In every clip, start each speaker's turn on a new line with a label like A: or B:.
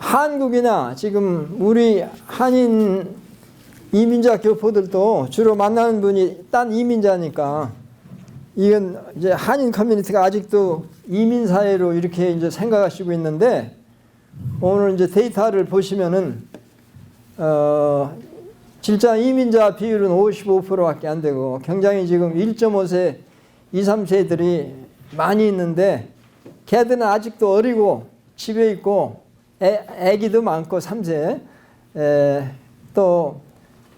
A: 한국이나 지금 우리 한인 이민자 교포들도 주로 만나는 분이 딴 이민자니까 이건 이제 한인 커뮤니티가 아직도 이민 사회로 이렇게 이제 생각하시고 있는데 오늘 이제 데이터를 보시면은 어 진짜 이민자 비율은 55%밖에 안 되고 굉장히 지금 1.5세, 2, 3세들이 많이 있는데 걔들은 아직도 어리고 집에 있고 애, 애기도 많고 3세 또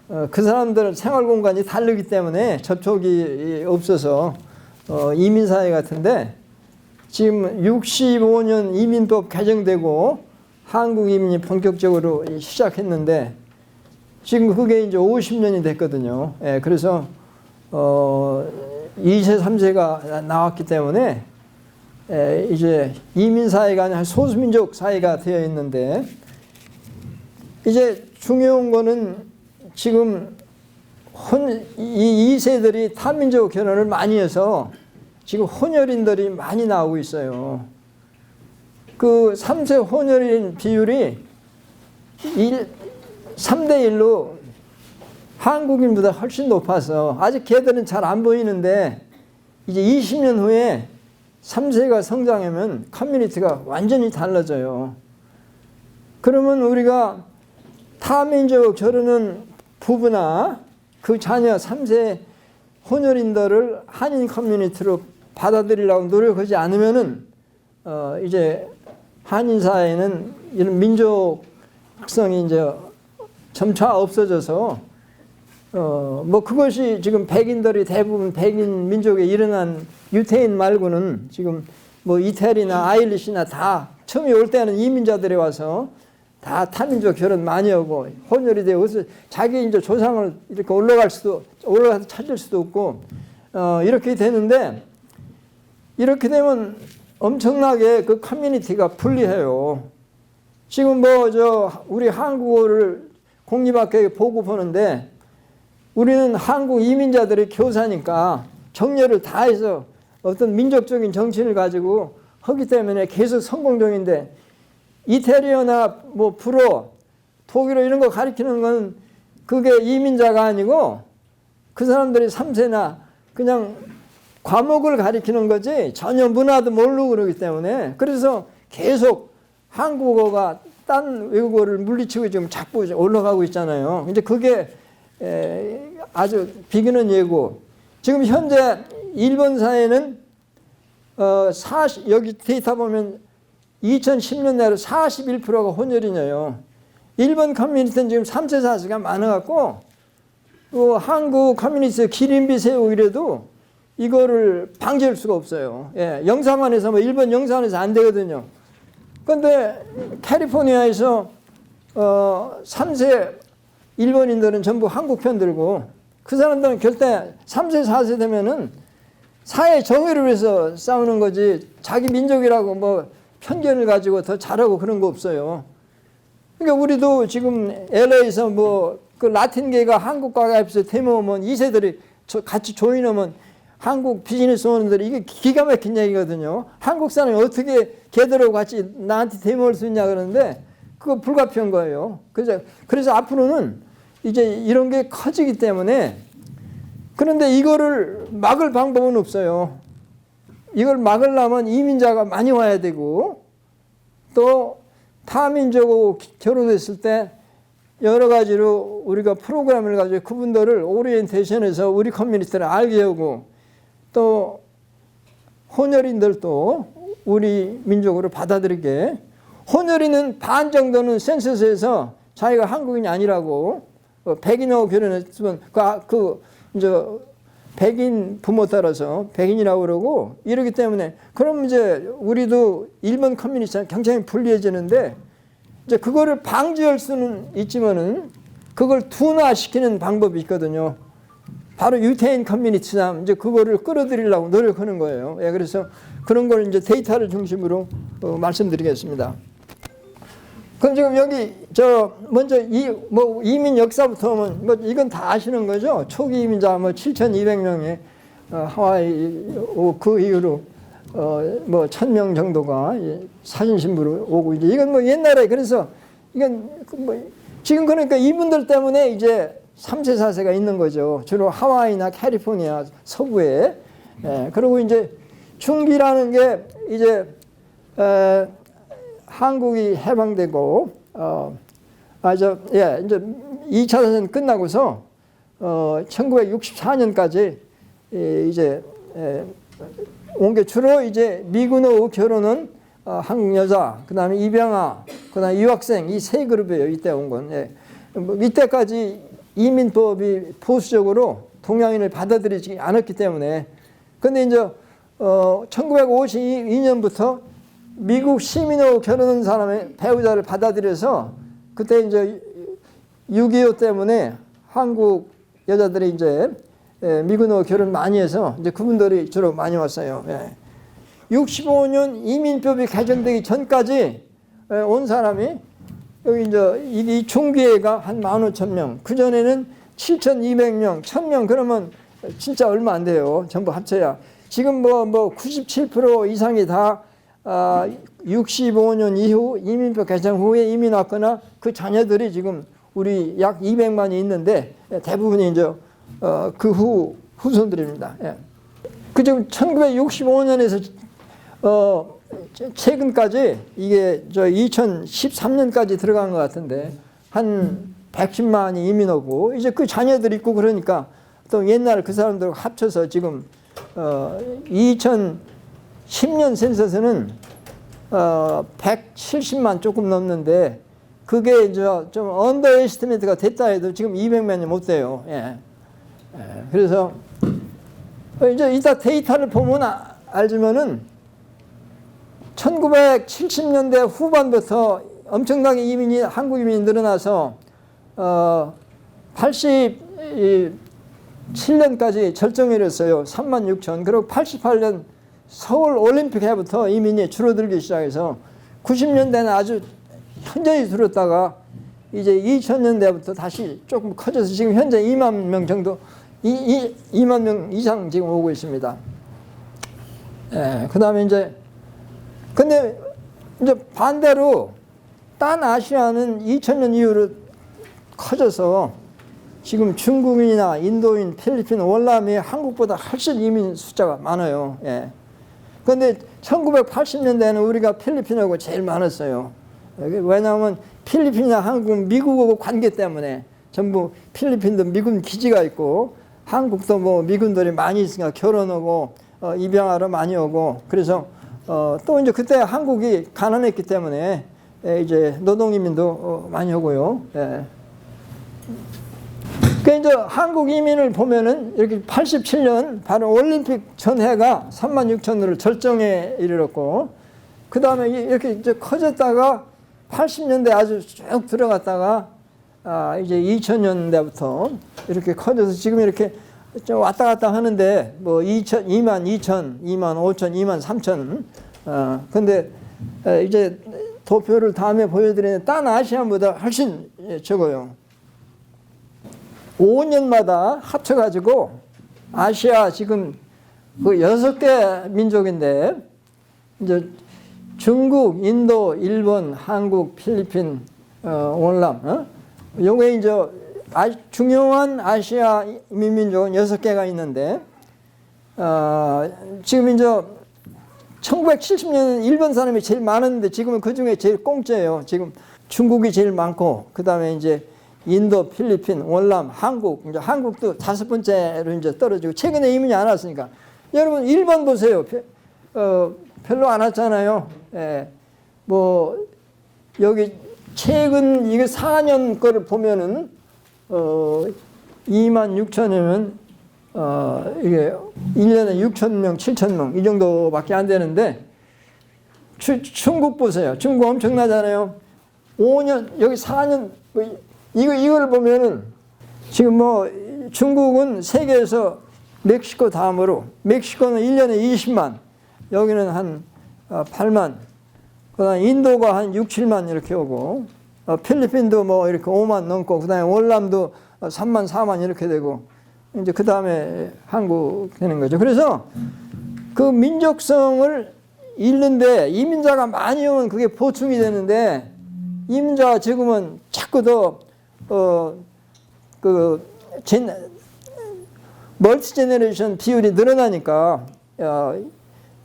A: 어, 그 사람들 생활 공간이 다르기 때문에 접촉이 없어서 어, 이민 사회 같은데 지금 65년 이민법 개정되고 한국 이민이 본격적으로 시작했는데 지금 그게 이제 50년이 됐거든요. 예, 그래서 어 2세, 3세가 나왔기 때문에 예, 이제 이민 사회가 아니라 소수민족 사회가 되어 있는데 이제 중요한 거는 지금 혼, 이 2세들이 타민족 결혼을 많이 해서 지금 혼혈인들이 많이 나오고 있어요. 그 3세 혼혈인 비율이 1, 3대 1로 한국인보다 훨씬 높아서 아직 걔들은 잘 안 보이는데 이제 20년 후에 3세가 성장하면 커뮤니티가 완전히 달라져요. 그러면 우리가 타민족 결혼은 부부나 그 자녀 3세 혼혈인들을 한인 커뮤니티로 받아들이려고 노력하지 않으면은 어 이제 한인 사회는 이런 민족 특성이 이제 점차 없어져서 어 뭐 그것이 지금 백인들이 대부분 백인 민족에 일어난 유태인 말고는 지금 뭐 이태리나 아일리시나 다 처음에 올 때는 이민자들이 와서 다 타민족 결혼 많이 하고 혼혈이 되고 그래서 자기 이제 조상을 이렇게 올라갈 수도 올라가서 찾을 수도 없고 어 이렇게 되는데 이렇게 되면 엄청나게 그 커뮤니티가 불리해요. 지금 뭐 저 우리 한국어를 공립학교에 보고 보는데 우리는 한국 이민자들의 교사니까 정렬을 다 해서 어떤 민족적인 정신을 가지고 하기 때문에 계속 성공 중인데 이태리어나 뭐 불어, 독일어 이런 거 가리키는 건 그게 이민자가 아니고 그 사람들이 3세나 그냥 과목을 가리키는 거지 전혀 문화도 모르고 그러기 때문에 그래서 계속 한국어가 딴 외국어를 물리치고 지금 자꾸 올라가고 있잖아요. 이제 그게 아주 비기는 예고. 지금 현재 일본 사회는 어 40, 여기 데이터 보면 2010년 내로 41%가 혼혈이네요. 일본 커뮤니티는 지금 3세 4세가 많아갖고 그 한국 커뮤니티 기린비 세우고 이래도 이거를 방지할 수가 없어요. 예, 영사관에서 뭐 일본 영사관에서 안 되거든요. 근데 캘리포니아에서 어 3세 일본인들은 전부 한국 편 들고 그 사람들은 절대 3세 4세 되면은 사회 정의를 위해서 싸우는 거지 자기 민족이라고 뭐 편견을 가지고 더 잘하고 그런 거 없어요. 그러니까 우리도 지금 LA에서 뭐 그 라틴계가 한국과 가입해서 데모오면 2세들이 같이 조인하면 한국 비즈니스 오너들이 이게 기가 막힌 얘기거든요. 한국 사람이 어떻게 걔들하고 같이 나한테 데모할 수 있냐 그러는데 그거 불가피한 거예요. 그래서 그래서 앞으로는 이제 이런 게 커지기 때문에 그런데 이거를 막을 방법은 없어요. 이걸 막으려면 이민자가 많이 와야 되고 또 타민족하고 결혼했을 때 여러 가지로 우리가 프로그램을 가지고 그분들을 오리엔테이션해서 우리 커뮤니티를 알게 하고 또 혼혈인들도 우리 민족으로 받아들이게 혼혈인은 반 정도는 센서스에서 자기가 한국인이 아니라고 어, 백인하고 결혼했으면 그, 그 이제 백인 부모 따라서 백인이라고 그러고 이러기 때문에 그럼 이제 우리도 일본 커뮤니티랑 굉장히 불리해지는데 이제 그거를 방지할 수는 있지만은 그걸 둔화시키는 방법이 있거든요. 바로 유태인 커뮤니티나 이제 그거를 끌어들이려고 노력하는 거예요. 예, 그래서 그런 걸 이제 데이터를 중심으로 어, 말씀드리겠습니다. 그럼 지금 여기 저 먼저 이 뭐 이민 역사부터 하면 뭐 이건 다 아시는 거죠? 초기 이민자 뭐 7,200명이 어, 하와이 그 이후로 어뭐 천명 정도가 이 사진 신부로 오고 이제 이건 뭐 옛날에 그래서 이건 그뭐 지금 그러니까 이분들 때문에 이제 3세 4세가 있는 거죠. 주로 하와이나 캘리포니아 서부에. 예, 그리고 이제 중기라는 게 이제 에, 한국이 해방되고 어 아저 예, 이제 2차 대전 끝나고서 어 1964년까지 이제 에, 온게 주로 이제 미군의 결혼은 어, 한국 여자, 그 다음에 입양아, 그 다음에 유학생 이 세 그룹이에요. 이때 온 건. 예. 뭐 이때까지 이민법이 보수적으로 동양인을 받아들이지 않았기 때문에 근데 이제 어 1952년부터 미국 시민으로 결혼한 사람의 배우자를 받아들여서 그때 이제 6.25 때문에 한국 여자들이 이제 예, 미군으로 결혼 많이 해서 이제 그분들이 주로 많이 왔어요. 예. 65년 이민법이 개정되기 전까지 예, 온 사람이 여기 이제 이, 이 총기회가 한 15,000명. 그 전에는 7,200명, 1,000명 그러면 진짜 얼마 안 돼요. 전부 합쳐야. 지금 뭐 뭐 97% 이상이 다 아, 65년 이후 이민법 개정 후에 이민 왔거나 그 자녀들이 지금 우리 약 200만이 있는데 대부분이 이제 어, 그후 후손들입니다. 예. 그 지금 1965년에서 어, 최- 최근까지 이게 저 2013년까지 들어간 것 같은데 한 110만이 이민 오고 이제 그 자녀들 있고 그러니까 또 옛날 그 사람들 합쳐서 지금 어, 2010년 센서스는 어, 170만 조금 넘는데 그게 이제 좀 언더 에스티메이트가 됐다 해도 지금 200만이 못 돼요. 예. 예, 그래서 어, 이제 이따 데이터를 보면 아- 알지만은 1970년대 후반부터 엄청나게 이민이 한국 이민이 늘어나서 어 87년까지 절정에 이르렀어요. 3만 6천. 그리고 88년 서울 올림픽 해부터 이민이 줄어들기 시작해서 90년대는 아주 현저히 줄었다가 이제 2000년대부터 다시 조금 커져서 지금 현재 2만 명 정도, 이, 이, 2만 명 이상 지금 오고 있습니다. 예, 그 다음에 이제, 근데 이제 반대로 딴 아시아는 2000년 이후로 커져서 지금 중국인이나 인도인, 필리핀, 월남이 한국보다 훨씬 이민 숫자가 많아요. 예. 근데 1980년대에는 우리가 필리핀하고 제일 많았어요. 왜냐하면 필리핀이나 한국은 미국하고 관계 때문에 전부 필리핀도 미군 기지가 있고 한국도 뭐 미군들이 많이 있으니까 결혼하고 어, 입양하러 많이 오고 그래서 어, 또 이제 그때 한국이 가난했기 때문에 에, 이제 노동 이민도 어, 많이 오고요. 예. 그 이제 한국 이민을 보면은 이렇게 87년 바로 올림픽 전해가 3만 6천으로 절정에 이르렀고 그 다음에 이렇게 이제 커졌다가 80년대 아주 쭉 들어갔다가 아 이제 2000년대부터 이렇게 커져서 지금 이렇게 좀 왔다 갔다 하는데 뭐 2천, 2만 2천, 2만 5천, 2만 3천. 어 근데 에, 이제 도표를 다음에 보여드리는 딴 아시아보다 훨씬 예, 적어요. 5년마다 합쳐가지고 아시아 지금 그 여섯 개 민족인데 이제 중국, 인도, 일본, 한국, 필리핀, 어, 월남, 어? 요게 이제 아, 중요한 아시아 민민족은 여섯 개가 있는데 어, 지금 이제 1970년은 일본 사람이 제일 많았는데 지금은 그 중에 제일 공짜예요. 지금 중국이 제일 많고 그 다음에 이제 인도, 필리핀, 월남, 한국, 이제 한국도 다섯 번째로 이제 떨어지고 최근에 이민이 안 왔으니까 여러분 일본 보세요. 어, 별로 안 왔잖아요. 예. 뭐 여기 최근 이게 4년 거를 보면은 어 2만 6천이면 어 이게 1년에 6천 명, 7천 명 이 정도밖에 안 되는데 추, 중국 보세요. 중국 엄청나잖아요. 5년 여기 4년 뭐 이- 이거 이걸 보면은 지금 뭐 중국은 세계에서 멕시코 다음으로 멕시코는 1년에 20만 여기는 한 어, 8만 그다음 인도가 한 6, 7만 이렇게 오고 어, 필리핀도 뭐 이렇게 5만 넘고 그다음에 월남도 어, 3만, 4만 이렇게 되고 이제 그다음에 한국 되는 거죠. 그래서 그 민족성을 잃는데 이민자가 많이 오면 그게 보충이 되는데 이민자가 지금은 자꾸 더 어그 멀티 제너레이션 비율이 늘어나니까 어,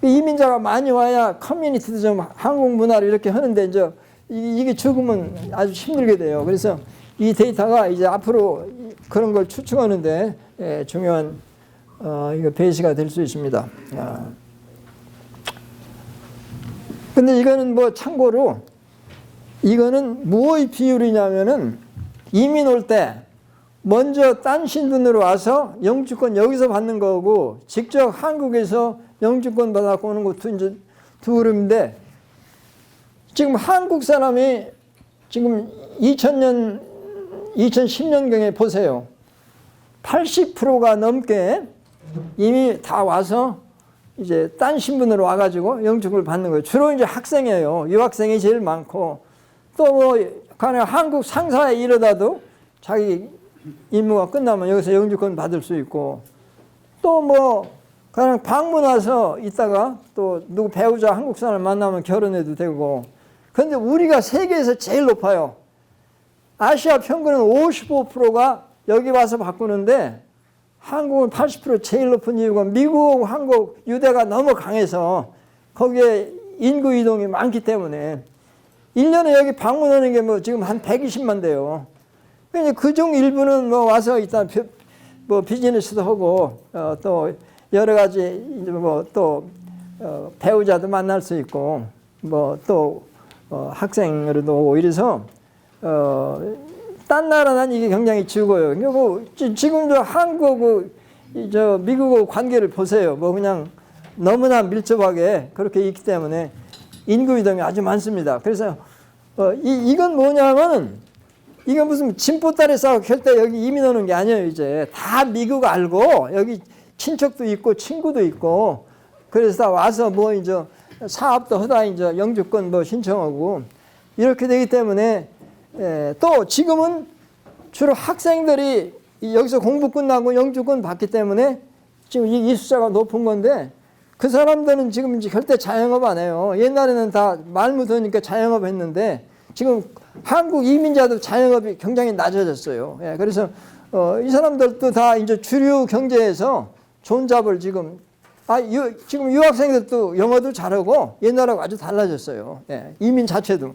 A: 이민자가 많이 와야 커뮤니티도 좀 한국 문화를 이렇게 하는데 이제 이- 이게 죽으면 아주 힘들게 돼요. 그래서 이 데이터가 이제 앞으로 그런 걸 추측하는데 예, 중요한 어, 이거 베이스가 될 수 있습니다. 아. 근데 이거는 뭐 참고로 이거는 무의 비율이냐면은 이민 올 때 먼저 딴 신분으로 와서 영주권 여기서 받는 거고 직접 한국에서 영주권 받아고 오는 것도 이제 두 그룹인데 지금 한국 사람이 지금 2000년 2010년경에 보세요. 80%가 넘게 이미 다 와서 이제 딴 신분으로 와가지고 영주권을 받는 거예요. 주로 이제 학생이에요. 유학생이 제일 많고 또 뭐 간에 한국 상사에 이르다도 자기 임무가 끝나면 여기서 영주권 받을 수 있고 또 뭐 그냥 방문 와서 있다가 또 누구 배우자 한국 사람 만나면 결혼해도 되고 근데 우리가 세계에서 제일 높아요. 아시아 평균은 55%가 여기 와서 바꾸는데 한국은 80% 제일 높은 이유가 미국, 한국, 유대가 너무 강해서 거기에 인구 이동이 많기 때문에 1년에 여기 방문하는 게 뭐 지금 한 120만 대요. 그러니까 그중 일부는 뭐 와서 일단 비, 뭐 비즈니스도 하고 어, 또 여러 가지 뭐또 어, 배우자도 만날 수 있고 뭐또 어, 학생으로도 오고 이래서 어, 딴 나라는 이게 굉장히 적어요. 그러니까 뭐 지- 지금도 한국하고 이저 미국하고 관계를 보세요. 뭐 그냥 너무나 밀접하게 그렇게 있기 때문에 인구 이동이 아주 많습니다. 그래서 어, 이 이건 뭐냐면 이건 무슨 진보딸에 싸워 결때 여기 이민 오는 게 아니에요. 이제 다 미국 알고 여기 친척도 있고 친구도 있고 그래서 다 와서 뭐 이제 사업도 하다 이제 영주권 뭐 신청하고 이렇게 되기 때문에 에, 또 지금은 주로 학생들이 이- 여기서 공부 끝나고 영주권 받기 때문에 지금 이, 이 숫자가 높은 건데 그 사람들은 지금 이제 절대 자영업 안 해요. 옛날에는 다 말 못하니까 자영업 했는데 지금 한국 이민자도 자영업이 굉장히 낮아졌어요. 예, 그래서 어, 이 사람들도 다 이제 주류 경제에서 좋은 잡을 지금 아, 유, 지금 유학생들도 영어도 잘하고 옛날하고 아주 달라졌어요. 예, 이민 자체도.